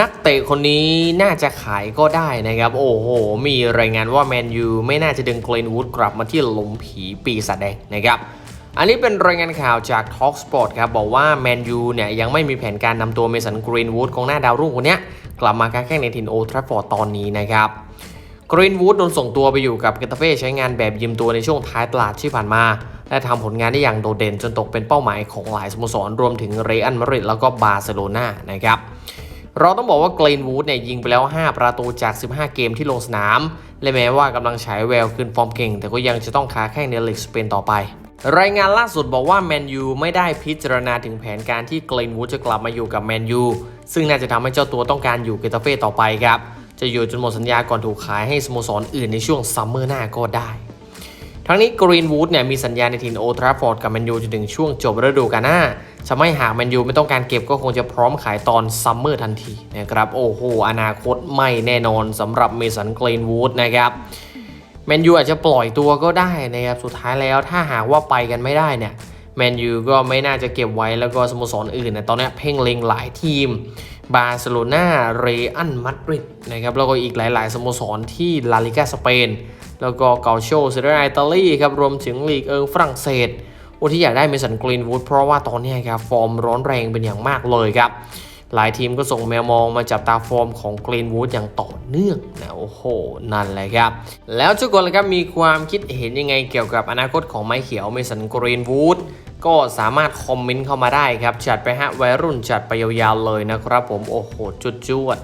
นักเตะคนนี้น่าจะขายก็ได้นะครับ โอ้โห มีรายงานว่าแมนยูไม่น่าจะดึงเกรนวูดกลับมาที่หลุมผีปีศาจแดงนะครับอันนี้เป็นรายงานข่าวจาก Talk Sport ครับ บอกว่าแมนยูเนี่ยยังไม่มีแผนการนำตัวเมสันกรีนวูดกองหน้าดาวรุ่งคนนี้กลับมาค้าแข่งในทินโอทราฟอร์ดตอนนี้นะครับกรีนวูดโดนส่งตัวไปอยู่กับเกตาเฟ่ใช้งานแบบยืมตัวในช่วงท้ายตลาดที่ผ่านมา และทำผลงานได้อย่างโดดเด่นจนตกเป็นเป้าหมายของหลายสโมสรรวมถึงเรอัลมาดริดแล้วก็บาร์เซโลนานะครับ เราต้องบอกว่าเกรนวูดเนี่ยยิงไปแล้ว 5 ประตูจาก 15 เกมที่ลงสนาม และแม้ว่ากำลังฉายแววคืนฟอร์มเก่ง แต่ก็ยังจะต้องค้าแข่งในลีกสเปนต่อไป รายงานล่าสุดบอกว่าแมนยูไม่ได้พิจารณาถึงแผนการที่เกรนวูดจะกลับมาอยู่กับแมนยูซึ่งน่าจะทำให้เจ้าตัวต้องการอยู่เกตาเฟ่ต่อไปครับ จะอยู่จนหมดสัญญาก่อนถูกขายให้สโมสรอื่นในช่วงซัมเมอร์หน้าก็ได้ ทั้งนี้กรีนวูดเนี่ยมีสัญญาในทีมโอทราฟอร์ดกับแมนยูจนถึงช่วงจบฤดูกาลหน้าทำให้หากแมนยูไม่ต้องการเก็บก็คงจะพร้อมขายตอนซัมเมอร์ทันทีนะครับโอ้โหอนาคตไม่แน่นอนสำหรับเมสันกรีนวูดนะครับแมนยูอาจจะปล่อยตัวก็ได้นะครับสุดท้ายแล้วถ้าหากว่าไปกันไม่ได้เนี่ยแมนยูก็ไม่น่าจะเก็บไว้แล้วก็สโมสรอื่นนี่ยตอนนี้เพ่งเล็งหลายทีม บาร์เซโลนาเรอัลมาดริดนะครับแล้วก็อีกหลาย ๆสโมสรที่ลาลิกาสเปน แล้วก็เกาโชเซเรียอิตาลีครับรวมถึงลีกเอิงฝรั่งเศสโอ้ที่อยากได้เมสันกรีนวูดเพราะว่าตอนนี้ครับฟอร์มร้อนแรงเป็นอย่างมากเลยครับ หลายทีมก็ส่งแมวมองมาจับตาฟอร์มของกรีนวูดอย่างต่อเนื่องนะโอ้โห นั่นแหละครับ แล้วทุกคนละครับมีความคิดเห็นยังไงเกี่ยวกับอนาคตของไม้เขียวเมสันกรีนวูดก็สามารถคอมเมนต์เข้ามาได้ครับจัดไปฮะวัยรุ่นจัดไปยาวๆเลยนะครับผมโอ้โหจุดจวด